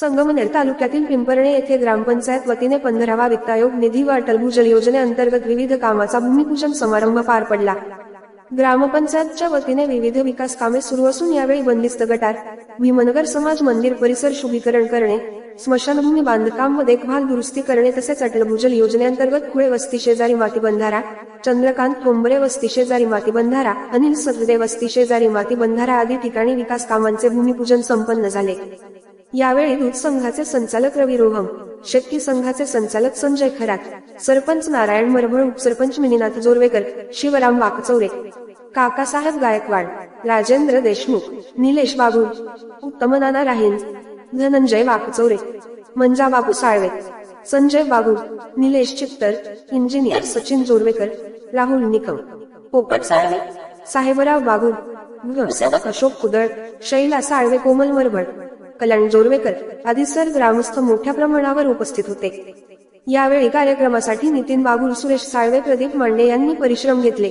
संगमनेर तालुक्यातील पिंपर्णे येथे ग्रामपंचायत वतीने पंधरावा वित्त आयोग निधी व अटल भूजल योजनेअंतर्गत विविध कामाचा भूमिपूजन समारंभ पार पडला. ग्रामपंचायतच्या वतीने विविध विकास कामे सुरू असून यावेळी बंदिस्त गटार भीमनगर समाज मंदिर परिसर शुभीकरण करणे स्मशानभूमी बांधकाम व देखभाल दुरुस्ती करणे तसेच अटल भूजल योजनेअंतर्गत कुळे वस्ती शेजारी माती बंधारा चंद्रकांत ठोंबरे वस्ती शेजारी माती बंधारा अनिल सददे वस्ती शेजारी माती बंधारा आदी ठिकाणी विकास कामांचे भूमिपूजन संपन्न झाले. यावेळी दूध संघाचे संचालक रवी रोहम शेट्टी संघाचे संचालक संजय खरात सरपंच नारायण मरभळ उपसरपंच मिनीनाथ जोरवेकर शिवराम वाकचौरे काकासाहेब गायकवाड राजेंद्र देशमुख निलेश बाबू उत्तमनाना राहीन धनंजय वाकचौरे मंजा बाबू साळवे संजय बाबू निलेश चित्तर इंजिनियर सचिन जोरवेकर राहुल निकम पोपट साळवे साहेबराव बागू अशोक कुदळ शैला साळवे कोमल मरभड कल्याण जोरवेकर आदी सर ग्रामस्थ मोठ्या प्रमाणावर उपस्थित होते. यावेळी कार्यक्रमासाठी नितीन बागुल सुरेश साळवे प्रदीप मांडे यांनी परिश्रम घेतले.